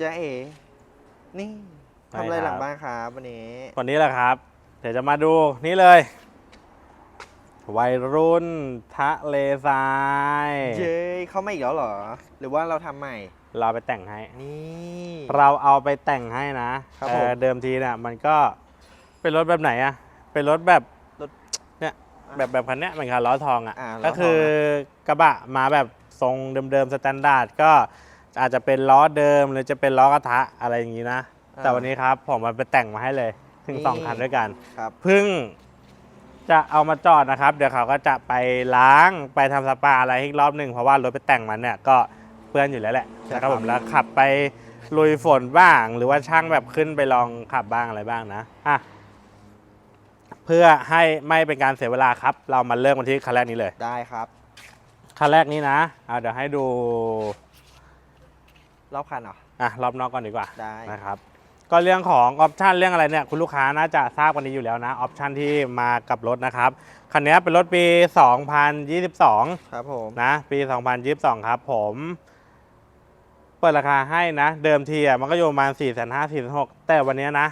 จ๊ะเอ๋นี่ทำอะไรได้ครับหลังบ้านครับวันนี้ วันนี้แหละครับ เดี๋ยวจะมาดูนี่เลย วัยรุ่นทะเลทรายเย้ยเข้ามาอีกแล้วเหรอ หรือว่าเราทำใหม่ เราไปแต่งให้ นี่ เราเอาไปแต่งให้นะครับเอ่อผม เดิมทีเนี่ยมันก็เป็นรถแบบไหนอะเป็นรถแบบรถเนี่ยแบบแบบคันเนี้ยเป็นคันล้อทองอะอ่าล้อทองก็คือกระบะมาแบบทรงเดิมๆสแตนดาร์ดก็ อาจจะเป็นล้อเดิมหรือจะเป็นล้อกระทะอะไรอย่างนี้นะ แต่วันนี้ครับผมมันไปแต่งมาให้เลย ถึงสองคันด้วยกันครับเพึ่งจะเอามาจอดนะครับ เดี๋ยวเขาก็จะไปล้างไปทำสปาอะไรให้อีกรอบหนึ่งเพราะว่ารถไปแต่งมันเนี่ยก็เปื้อนอยู่แล้วแหละนะครับผมแล้วขับไปลุยฝนบ้าง หรือว่าช่างแบบขึ้นไปลองขับบ้างอะไรบ้างนะอะเพื่อให้ไม่เป็นการเสียเวลาครับ เรามาเริ่มกันที่คันแรกนี้เลย ได้ครับ คันแรกนี้นะอะเดี๋ยวให้ดู รอบคันเหรอ อะรอบนอกก่อนดีกว่าได้ นะครับ ก็เรื่องของออปชันเรื่องอะไรเนี่ยคุณลูกค้าน่าจะทราบกันดีอยู่แล้วนะออปชันที่มากับรถนะครับคันนี้เป็นรถปี 2022 ครับผม นะปี 2022 ครับผม เปิดราคาให้นะ เดิมทีอะมันก็อยู่ประมาณ4 5 0 0 0 4 6แต่วันนี้นะ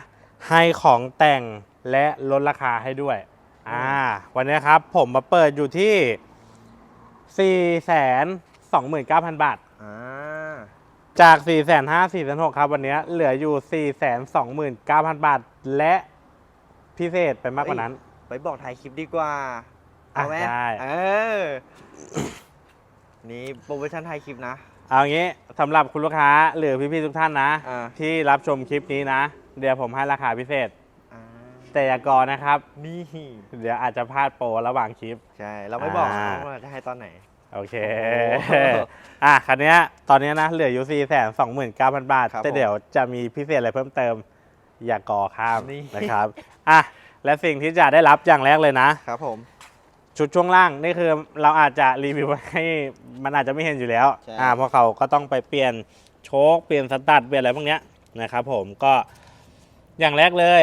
ให้ของแต่งและลดราคาให้ด้วย อ่า วันนี้ครับ ผมมาเปิดอยู่ที่ 4 2 9 0 0 0 บาท อ่า จาก 4 5 0 0 0 4 6 0 0ครับ วันนี้เหลืออยู่ 4 2 9 0 0 0 บาท และพิเศษไปมากกว่านั้น ไปบอกถ่ายคลิปดีกว่า เอาไหมอะได้ เออ นี่โปรโมชั่นถ่ายคลิปนะ เอางี้สำหรับคุณลูกค้าหรือพี่ๆทุกท่านนะ อ่า ที่รับชมคลิปนี้นะ เดี๋ยวผมให้ราคาพิเศษ อ่าแต่อย่ากอนะครับ นี่ เดี๋ยวอาจจะพลาดโปรระหว่างคลิป ใช่ เราไม่บอกอ่าว่าจะให้ตอนไหน โอเคโอ้โหอะ คันเนี้ยตอนเนี้ยนะ เหลืออยู่4 2 9 0 0 0บาทครับแต่เดี๋ยวจะมีพิเศษอะไรเพิ่มเติม อย่ากอข้ามนี่นะครับ อะ และสิ่งที่จะได้รับอย่างแรกเลยนะครับผม ชุดช่วงล่างนี่คือเราอาจจะรีวิวให้มันอาจจะไม่เห็นอยู่แล้วใช่อ่าเพราะเขาก็ต้องไปเปลี่ยนโชคเปลี่ยนสตัดเปลี่ยนอะไรพวกเนี้ยนะครับผมก็อย่างแรกเลย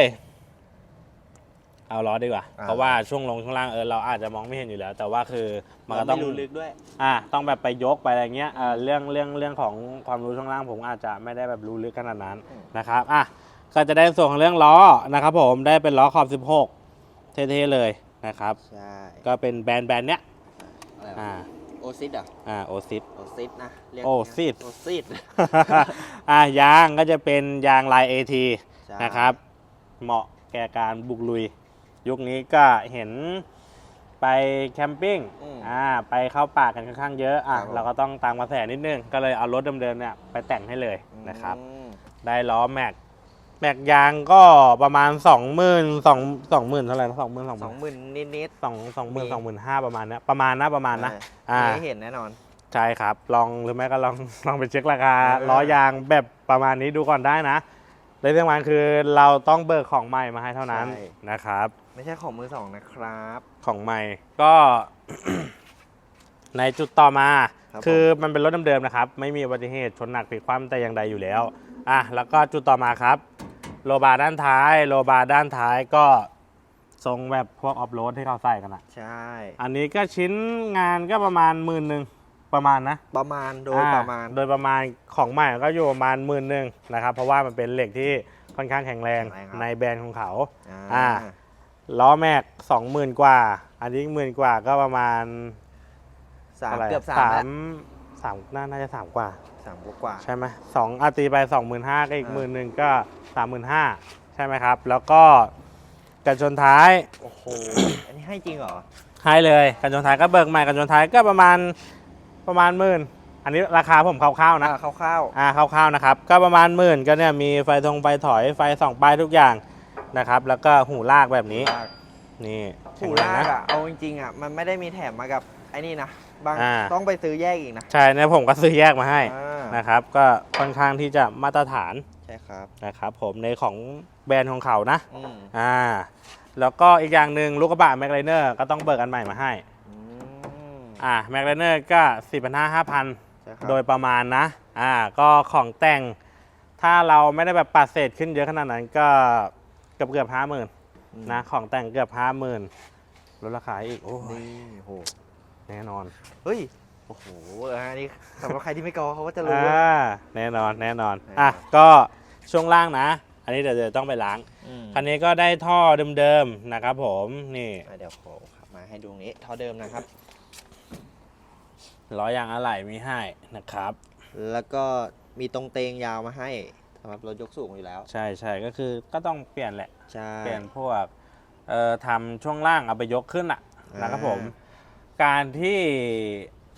เอาล้อดีกว่า เพราะว่าช่วงลงช่วงล่างเออเราอาจจะมองไม่เห็นอยู่แล้ว แต่ว่าคือมันก็ต้องเราไม่รู้ลึกด้วย อ่าต้องแบบไปยกไปอะไรเงี้ยอ่าเรื่องเรื่องเรื่องของความรู้ช่วงล่างผมอาจจะไม่ได้แบบรู้ลึกขนาดนั้นอืม นะครับอะก็จะได้ส่วนของเรื่องล้อนะครับผมได้เป็นล้อขอบ 16 เท่ๆเลยนะครับ ใช่ก็เป็นแบรนด์แบรนด์เนี้ยอะไรอ่าโอซิดอะอ่าโอซิดโอซิดนะเรียกโอซิด โอซิดอ่ายางก็จะเป็นยางลาย AT ใช่นะครับ เหมาะแก่การบุกลุย ยุคนี้ก็เห็นไปแคมปิ้งอืมอ่าไปเข้าป่ากันค่อนข้างเยอะอะครับผม เราก็ต้องตามกระแสนิดนึง ก็เลยเอารถเดิมๆเนี่ยไปแต่งให้เลยนะครับ อืมได้ล้อแม็ก แม็กยางก็ประมาณ2 0 0 0 0 2 2 0,000เท่าไหร่นะ2 0 0 0 0 2 0 0 0สองหมื่นนิดนิด สองสองหมื่นสองหมื่นห้าประมาณเนี้ยประมาณนะประมาณนะ อ่า ไม่เห็นแน่นอน ใช่ครับ ลองหรือไม่ก็ลอง ลองไปเช็คราคาเออ ล้อยางแบบประมาณนี้ดูก่อนได้นะและที่สำคัญคือเราต้องเบิกของใหม่มาให้เท่านั้นนะครับ ไม่ใช่ของมือสองนะครับ ของใหม่ก็ ในจุดต่อมา ครับคือมันเป็นรถเดิมๆนะครับ ไม่มีอุบัติเหตุชนหนักพลิกคว่ำแต่อย่างใดอยู่แล้วอะแล้วก็จุดต่อมาครับ โลบาร์ด้านท้าย โลบาร์ด้านท้ายก็ทรงแบบพวกออฟโรดที่เขาใส่กันอะใช่ อันนี้ก็ชิ้นงานก็ประมาณหมื่นหนึ่งประมาณนะ ประมาณโดยอ่ประมาณ โดยประมาณของใหม่ก็อยู่ประมาณหมื่นหนึ่งนะครับ เพราะว่ามันเป็นเหล็กที่ค่อนข้างแข็งแรงแข็งแรงครับ ในแบรนด์ของเขา อ่าอ่า ล้อแม็กสองหมื่นกว่า อันนี้หมื่นกว่าก็ประมาณสามท่ไหร่เกือบสามสาแล้วมสามน่าน่าจะสามกว่า สามกว่าใช่ไหมสองอาตีไปสองหมื่นห้าก็อีกอ่าหมื่นหนึ่งก็สามหมื่นห้าใช่ไหมครับ แล้วก็กันชนท้าย โอ้โห อันนี้ให้จริงเหรอ ให้เลยกันชนท้ายก็เบิกใหม่กันชนท้ายก็ประมาณประมาณหมื่นอันนี้ราคาผมคร่าวๆนะ อ่าคร่าวอ่าคร่าวๆนะครับ ก็ประมาณหมื่นก็เนี่ยมีไฟทงไฟถอยไฟส่องป้ายทุกอย่าง นะครับ แล้วก็หูลากแบบนี้ๆลากนี่หูแข็งแรงลากนะอะเอาจริงๆอะมันไม่ได้มีแถมมากับไอ้นี่นะบางอ่าต้องไปซื้อแยกอีกนะใช่เนี่ยผมก็ซื้อแยกมาให้อ่านะครับ ก็ค่อนข้างที่จะมาตรฐานใช่ครับนะครับ ผมในของแบรนด์ของเขานะอืมอ่าแล้วก็อีกอย่างหนึ่งลูกกระบะแม็กไลเนอร์ก็ต้องเบิกอันใหม่มาให้อืมอ่าแม็กไลเนอร์ก็4 5 0 0 5 0 0ใช่ครับโดยประมาณนะอ่าก็ของแต่งถ้าเราไม่ได้แบบปัดเศษขึ้นเยอะขนาดนั้นก็ เกือบเกือบห้าหมื่นอืมนะของแต่งเกือบห้าหมื่นลดราคาอีกโอ้ยนี่โหแน่นอน เฮ้ยโอ้โหอันนี้สำหรับใครที่ไม่กอเขาก็จะรู้อ่าแน่นอนแน่นอนแน่นอนอะก็ช่วงล่างนะ อันนี้เดี๋ยวเดี๋ยวต้องไปล้างอืมคันนี้ก็ได้ท่อเดิมๆนะครับ ผมนี่อะเดี๋ยวขอขับมาให้ดูตรงนี้ท่อเดิมนะครับล้อยางอะไหล่มีให้นะครับ แล้วก็มีตรงเตงยาวมาให้สำห รับรถยกสูงอยู่แล้ว ใช่ใช่ก็คือก็ต้องเปลี่ยนแหละ ใช่ เปลี่ยนพวกเอ่อทำช่วงล่างเอาไปยกขึ้นอะอ่านนะครับผม การที่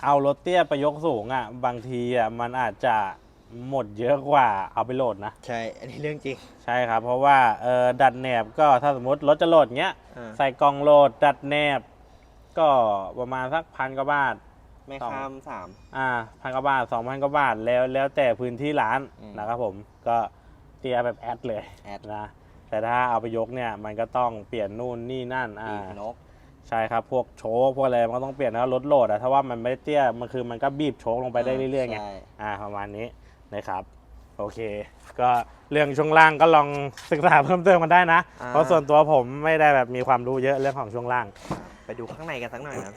เอารถเตี้ยไปยกสูงอะ บางทีอะมันอาจจะหมดเยอะกว่าเอาไปโหลดนะ ใช่ อันนี้เรื่องจริง ใช่ครับ เพราะว่าเออดัดแหนบก็ถ้าสมมติรถจะโหลดเงี้ยอ่าใส่กล่องโหลดดัดแหนบ ก็ประมาณสักพันกว่าบาท ไม่สองข้ามสาม อ่าพันกว่าบาทสองพันกว่าบาทแล้วแล้วแต่พื้นที่ร้านอืมนะครับผมก็เตียแบบแอดเลยแอด นะแต่ถ้าเอาไปยกเนี่ยมันก็ต้องเปลี่ยนนู่นนี่นั่นอ่าปีกนก ใช่ครับพวกโชคพวกอะไรมันก็ต้องเปลี่ยนนะรถโหลดอะถ้าว่ามันไม่ได้เตี้ยมันคือมันก็บีบโชคลงไปได้เรื่อยๆไง ใช่ อ่าประมาณนี้นะครับ โอเค ก็เรื่องช่วงล่างก็ลองศึกษาเพิ่มเติมกันได้นะ อ่า เพราะส่วนตัวผมไม่ได้แบบมีความรู้เยอะเรื่องของช่วงล่าง ไปดูข้างในกันสักหน่อยนะ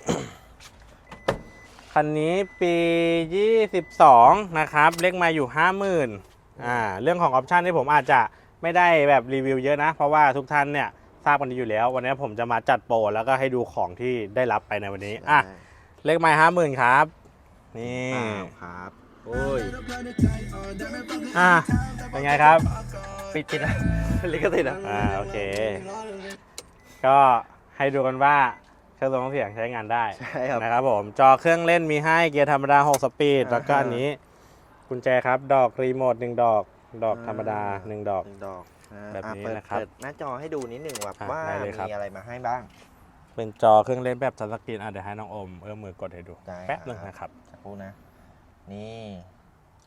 คันนี้ปี 22 นะครับ เลขมาอยู่ 50,000อ่าเรื่องของออปชันที่ผมอาจจะไม่ได้แบบรีวิวเยอะนะ เพราะว่าทุกท่านเนี่ยทราบกันดีอยู่แล้ว วันนี้ผมจะมาจัดโปรแล้วก็ให้ดูของที่ได้รับไปในวันนี้อะเลขไม้ห้าหมื่นครับ นี่อ้าวครับโอ้ยอะเป็นไงครับ ปิดติดนะลิขสิทธิ์อะอ่าโอเค ก็ให้ดูกันว่า เครื่องตัวเสียงใช้งานได้ใช่ครับนะครับผมจอเครื่องเล่นมีให้เกียร์ธรรมดา 6 สปีดอ่าฮะแล้วก็อันนี้กุญแจครับ ดอกรีโมทหนึ่งดอก ดอกธรรมดาหนึ่งดอกหนึ่งดอกอ่าแบบนี้อ่เปิดนะครับเปิดหน้าจอให้ดูนิดหนึ่งแบบอะว่าได้เลยครับมีอะไรมาให้บ้าง เป็นจอเครื่องเล่นแบบทัชสกรีนอะเดี๋ยวให้น้องอมเอื้อมมือกดให้ดูได้แป๊บหนึงครับนะครับสักครู่นะ นี่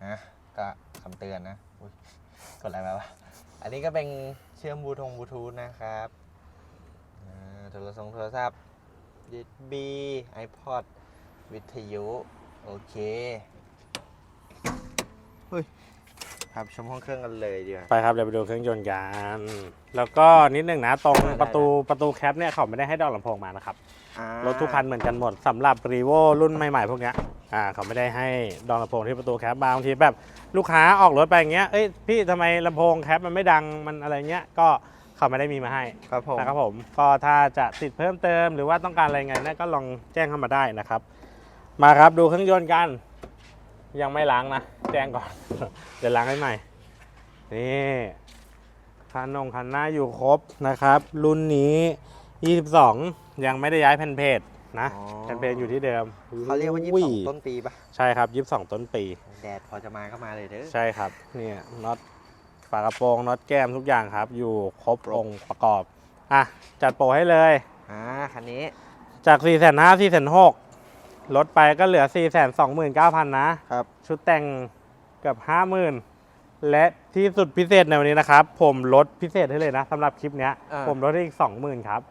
นะก็คำเตือนนะอุ๊ยกดอะไรมาวะอันนี้ก็เป็นเชื่อมบลูทงบลูทูธนะครับอ่าโทรศัพท์โทรศัพท์ USB iPod วิทยุ โอเคเฮ้ยครับชมห้องเครื่องกันเลยดีกว่า ไปครับเดี๋ยวไปดูเครื่องยนต์กัน แล้วก็นิดหนึ่งนะตรงได้ ประตูประตูแคปเนี่ยเขาไม่ได้ให้ดอกลำโพงมานะครับ อ่ารถทุกคันเหมือนกันหมดสำหรับรีโวรุ่นใหม่ๆพวกเนี้ยอ่าเขาไม่ได้ให้ดอกลำโพงที่ประตูแคปบางทีแบบลูกค้าออกรถไปอย่างเงี้ยเอ้ยพี่ทำไมลำโพงแคปมันไม่ดังมันอะไรเงี้ยก็ เขาไม่ได้มีมาให้ครับผมนะครับผมก็ถ้าจะติดเพิ่มเติมหรือว่าต้องการอะไรไงเนี่ยก็ลองแจ้งเข้ามาได้นะครับ มาครับดูเครื่องยนต์กัน ยังไม่ล้างนะ แจ้งก่อน เดี๋ยวล้างให้ใหม่ นี่คันนงคันหน้าอยู่ครบนะครับ รุ่นนี้ 22 ยังไม่ได้ย้ายแผ่นเพจนะอ๋อ แผ่นเพจอยู่ที่เดิมเขาเรียกว่ายี่อุ้สิบสองต้นปีปะใช่ครับ 22 ต้นปี แดดพอจะมาก็มาเลยเด้อใช่ครับเนี่ยน็อต ฝากระโปรงน็อตแก้มทุกอย่างครับ อยู่ครบองค์ประกอบ อะ จัดโปรให้เลย อ่าคันนี้จาก 4 5 0 0 0 4 6 0 0ลดไปก็เหลือ 4 2 9 0 0 0 นะ ครับ ชุดแต่งเกือบ 50,000 และที่สุดพิเศษในวันนี้นะครับ ผมลดพิเศษให้เลยนะสำหรับคลิปเนี้ย อ่า ผมลดให้อีก 20,000 ครับ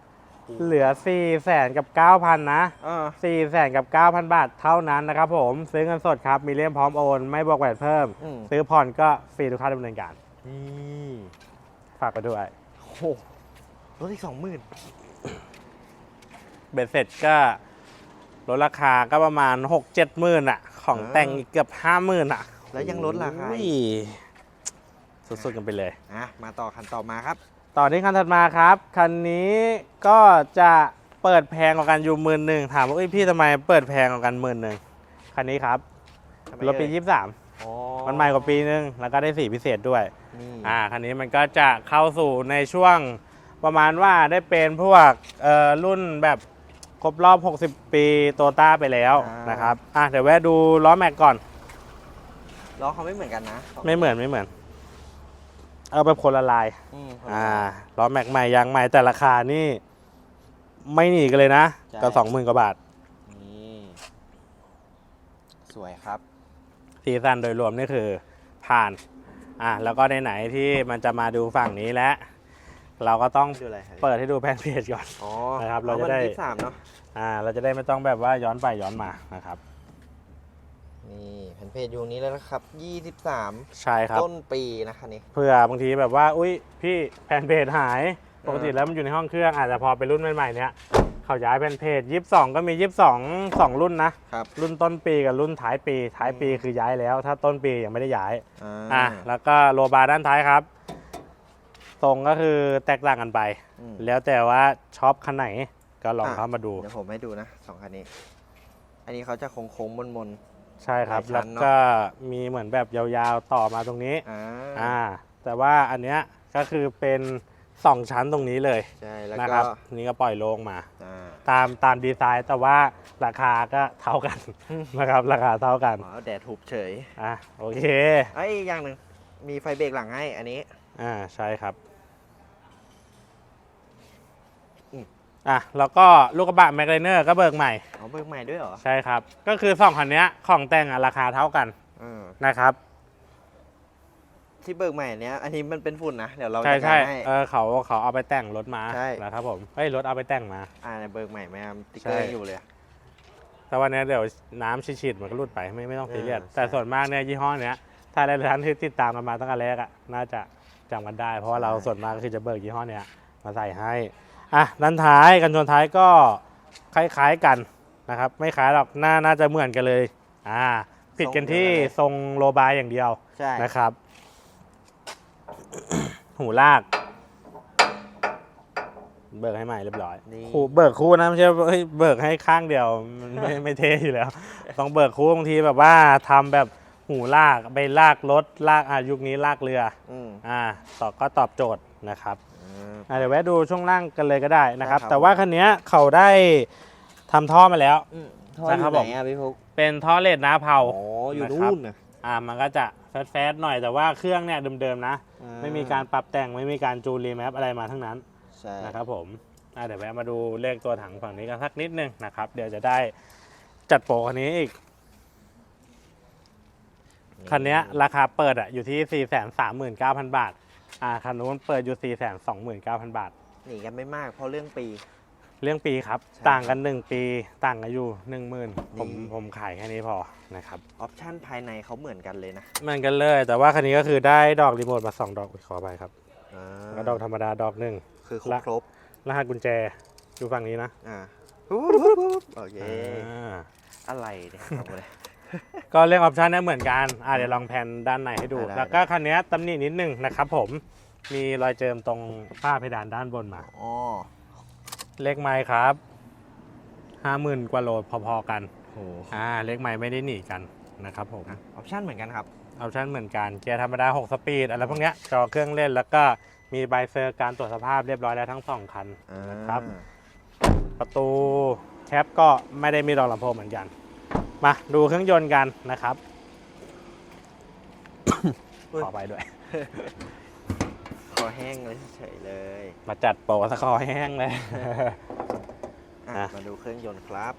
เหลือ 4 0 0 0 0กับ9,000 นะอ่า4 0 0 0 0กับ9,000 บาทเท่านั้นนะครับผม ซื้อเงินสดครับ มีเลี่ยมพร้อมโอน ไม่บวกแหวนเพิ่ม อืม ซื้อผ่อนก็ฟรีทุกค่าดำเนินการ นี่ฝากไปด้วยโอ้โหลดอีกสองหมื่นเบ็ดเสร็จก็ลดราคาก็ประมาณ6 7หมื่นอะ ของแต่งอีกเกือบ5 0,000อะแล้วยังลดราคาอุ้ยอีกสุดๆกันไปเลย อะ มาต่อคันต่อมาครับ ต่อที่คันถัดมาครับ คันนี้ก็จะเปิดแพงกว่ากันอยู่หมื่นหนึ่งถามว่าเอ้ยพี่ทำไมเปิดแพงกว่ากันหมื่นหนึ่งคันนี้ครับทำไมรถปีเอ่ยยี่สามอ๋อมันใหม่กว่าปีนึง แล้วก็ได้สีพิเศษด้วย นี่ อ่าคันนี้มันก็จะเข้าสู่ในช่วงประมาณว่าได้เป็นพวกเอ่อรุ่นแบบครบรอบ 60 ปีโตต้าไปแล้วนะครับอะเดี๋ยวแวะดูล้อแม็กก่อน ล้อเขาไม่เหมือนกันนะไม่เหมือนไม่เหมือน เอาแบบคนละลาย อืม อ่าล้อแม็กใหม่ยางใหม่แต่ราคานี่ ไม่หนีกันเลยนะใช่ ก็สองหมื่นกว่าบาท นี่สวยครับซีซันโดยรวมนี่คือ ผ่าน อะแล้วก็ในไหนๆที่มันจะมาดูฝั่งนี้แล้วเราก็ต้องดูอะไรครับเปิดให้ดูแพนเพจก่อน อ๋อนะครับเราจะได้ยี่สิบสามเนาะอ่าเราจะได้ไม่ต้องแบบว่าย้อนไปย้อนมานะครับ นี่แผ่นเพจอยู่นี้แล้วนะครับยี่สิบสามใช่ครับ ต้นปีนะคันนี้เพื่อบางทีแบบว่า อุ้ยพี่แผ่นเพจหาย ปกติแล้วมันอยู่ในห้องเครื่องอาจจะพอเป็นรุ่นใหม่ๆเนี้ย เขาย้ายเป็นเพจยี่สองก็มียี่สองสองรุ่นนะครับรุ่นต้นปีกับรุ่นท้ายปีท้ายปีคือย้ายแล้ว ถ้าต้นปียังไม่ได้ย้ายอ่าอะแล้วก็โลบาร์ด้านท้ายครับตรงก็คือแตกต่างกันไปอืมแล้วแต่ว่าชอบคันไหนก็ลองอะเข้ามาดูเดี๋ยวผมให้ดูนะสองคันนี้ อันนี้เขาจะโค้งๆมนใช่ครับหลายชั้แล้วนเนอะก็มีเหมือนแบบยาวๆต่อมาตรงนี้ๆอ่าอ่าแต่ว่าอันเนี้ยก็คือเป็น สองชั้นตรงนี้เลยใช่แล้วนะคก็รับ นี่ก็ปล่อยโลงมา อ่าตามตามดีไซน์แต่ว่าราคาก็เท่ากัน นะครับ ราคาเท่ากันอ๋อแดดถูกเฉยอะโอเคไอ้ยอีกอย่างหนึ่งมีไฟเบรกหลังให้อันนี้ อ่าใช่ครับอืม อะแล้วก็ลูกกระบะแมกไลเนอร์ก็เบิกใหม่อ๋อเบิกใหม่ด้วยเหรอใช่ครับ ก็คือสองคันเนี้ยของแต่งอะราคาเท่ากันอ่านะครับ ที่เบิกใหม่เนี้ยอันนี้มันเป็นฝุ่นนะเดี๋ยวเราใช่จัดใช่การให้ เออเขาเขาเอาไปแต่งรถมาใช่ นะครับผมเฮ้ยรถเอาไปแต่งมา อ่าในเบิกใหม่ไหมครับติ๊กใช่เกอร์ยังอยู่เลยอะ แต่วันนี้เดี๋ยวน้ำฉีดๆมันก็รุดไปไม่ไม่ต้องซีเรียสเออแต่ใช่ส่วนมากเนี่ยยี่ห้อเนี้ยถ้าหลายๆท่านที่ติดตามกันมาตั้งแต่แรกอะน่าจะจำกันได้ เพราะว่าเราส่วนมากก็คือจะเบิกยี่ห้อเนี้ยมาใส่ให้อะด้านท้ายกันชนท้ายก็คล้ายๆกันนะครับ ไม่คล้ายหรอกหน้าน่าจะเหมือนกันเลยอ่าผิดกันที่ทรงโลบายอย่างเดียวใช่นะครับ หูลาก เบิกให้ใหม่เรียบร้อยนี่ คู่เบิกคู่นะไม่ใช่ว่าเฮ้ยเบิกให้ข้างเดียวมันไม่ ไม่เท่อยู่แล้ว ต้องเบิกคู่บางทีแบบว่าทำแบบหูลากไปลากรถลากอะยุคนี้ลากเรือ อืมอ่าตอบก็ตอบโจทย์นะครับอ่าอะเดี๋ยวแวะดูช่วงล่างกันเลยก็ได้นะครับ ได้ครับ แต่ว่าคันเนี้ยเขาได้ทำท่อมาแล้ว อืมท่อใช่อครับยู่ไหผมนอะพี่พุกเป็นท่อเลดน้าเผา อ๋ออยู่นะครับ นู่นนะอ่ามันก็จะ แฟดๆหน่อยแต่ว่าเครื่องเนี่ยเดิมๆนะ อ่ไม่มีการปรับแต่งไม่มีการจูนรีแมปอะไรมาทั้งนั้นใช่นะครับผมอะเดี๋ยวแวะมาดูเลขตัวถังฝั่งนี้กันสักนิดนึงนะครับ เดี๋ยวจะได้จัดโปรคันนี้อีก คันเนี้ยราคาเปิดอะอยู่ที่ 4 3 9 0 0 0 บาท อ่าคันนู้นเปิดอยู่ 4 2 9 0 0 0 บาท หนีกันไม่มากเพราะเรื่องปี เรื่องปีครับ ใช่ต่างกัน 1 ปีต่างกันอยู่10,000ผมนี่ผมขายแค่นี้พอนะครับออปชั่นภายในเขาเหมือนกันเลยนะเหมันกันเลย แต่ว่าคันนี้ก็คือได้ดอกรีโมทมา2ดอกอุ๊ยขอไปครับอ่าแล้วดอกธรรมดาดอกหนึ่ง คือครบละ ครบรหัสกุญแจอยู่ฝั่งนี้นะอ่าปุ๊บปุ๊บปุ๊บโอเคอ่าอะไรเนี่ยเอาเลย ก็เรื่องออปชันเนี่ยเหมือนกันอ่าเดี๋ยวลองแผ่นด้านในให้ดู ได้ได้ แล้วก็คันนี้ตำหนินิดนึงนะครับผมมีรอยเจิมตรงฝ้าเพดานด้านบนมา อ๋อ เลขไม้ครับห้าหมื่นกว่าโลพอๆกันโหอ่าเลขไม้ไม่ได้หนีกันนะครับผมออปชั่นเหมือนกันครับออปชันเหมือนกันเกียร์ธรรมดา 6 สปีดอะไรพวกเนี้ยจอเครื่องเล่นแล้วก็มีใบเซอร์การตรวจสภาพเรียบร้อยแล้วทั้งสองคันครับ ประตูแคปก็ไม่ได้มีรองลำโพงเหมือนกัน มาดูเครื่องยนต์กันนะครับขอไปด้วยค อแห้งเลยเฉยๆเลยมาจัดโปรสกอร์ให้แห้งเลย อะอะ มาดูเครื่องยนต์ครับ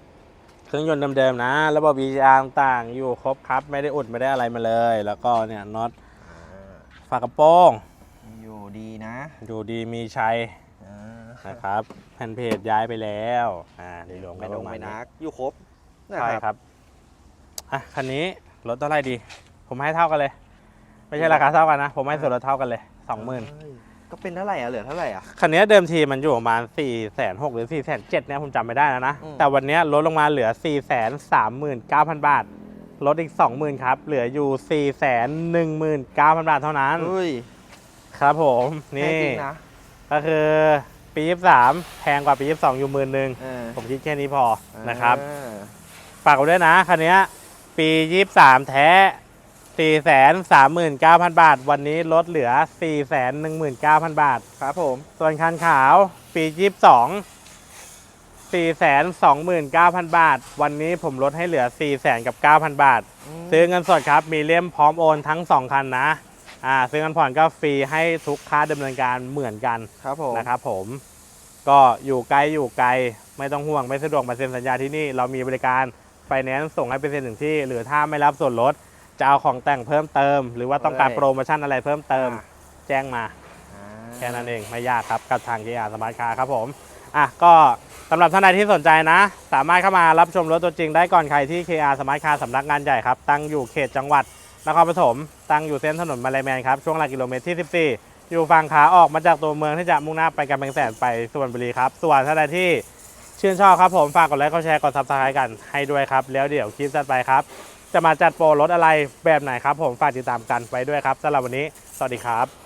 เครื่องยนต์เดิมๆนะ ระบบ VGR ต่างๆอยู่ครบครับ ไม่ได้อุดไม่ได้อะไรมาเลย แล้วก็เนี่ยน็อตอ่า ฝากระโปรงอยู่ดีนะอยู่ดีมีชัยอ่านะครับแผ่นเพจย้ายไปแล้วอ่าในรวมก็ไม่ปดงระมาณไม่นี้นัก อยู่ครบนะใช่ครับอะคันนี้รถเท่าไหร่ดี ผมให้เท่ากันเลย ไม่ใช่ราคาเท่ากันนะ ผมให้ส่วนลดเท่ากันเลย สองหมื่นเฮ้ยก็เป็นเท่าไหร่อะเหลือเท่าไหร่อะ คันนี้เดิมทีมันอยู่ประมาณ4ี่แสนหหรือ4ี่แสนเเนี่ยผมจำไม่ได้แล้วนะ อืม แต่วันนี้ลดลงมาเหลือ4ี่แสนสามหมื่นเก้าพันบาท ลดอีก 20,000ครับ เหลืออยู่4ี่แสนหนึ่งหมื่นเก้าพันบาทเท่านั้น เฮ้ยครับผมแพงนี่จริงนะก็คือปี 23 แพงกว่าปี 22 อยู่หมื่นหนึ่งเออผมคิดแค่นี้พอนะครับอ่าฝากไว้ด้วยนะคันนี้ปี 23 แท้ 439,000 บาท วันนี้ลดเหลือ 419,000 บาท ครับผม ส่วนคันขาวปี22 429,000 บาท วันนี้ผมลดให้เหลือ 400,000กับ9,000 บาท ซื้อเงินสดครับ มีเล่มพร้อมโอนทั้ง 2 คันนะ อ่า ซื้อเงินผ่อนก็ฟรีให้ทุกค่าดำเนินการเหมือนกันครับผมนะครับผม ก็อยู่ไกลอยู่ไกล ไม่ต้องห่วงไม่สะดวกมาเซ็นสัญญาที่นี่ เรามีบริการไฟแนนซ์ส่งให้ไปเซ็นถึงที่ หรือถ้าไม่รับส่วนลด จะเอาของแต่งเพิ่มเติม หรือว่าต้องการโปรโมชั่นอะไรเพิ่มเติม แจ้งมาอ่าแค่นั้นเองไม่ยากครับกับทาง KR Smart Car ครับผมอะก็สำหรับท่านใดที่สนใจนะ สามารถเข้ามารับชมรถตัวจริงได้ก่อนใครที่ KR Smart Car สำนักงานใหญ่ครับ ตั้งอยู่เขตจังหวัดนครปฐมตั้งอยู่เส้นถนนมาลายแมนครับ ช่วงหลักกิโลเมตรที่ 14 อยู่ฝั่งขาออกมาจากตัวเมืองที่จะมุ่งหน้าไปกำแพงแสนไปสุพรรณบุรีครับ ส่วนท่านใดที่ชื่นชอบครับผม ฝากกดไลค์กดแชร์กดซับสไครต์กันให้ด้วยครับ แล้วเดี๋ยวคลิปถัดไปครับ จะมาจัดโปรรถอะไรแบบไหนครับผมฝากติดตามกันไว้ด้วยครับสำหรับวันนี้ สวัสดีครับ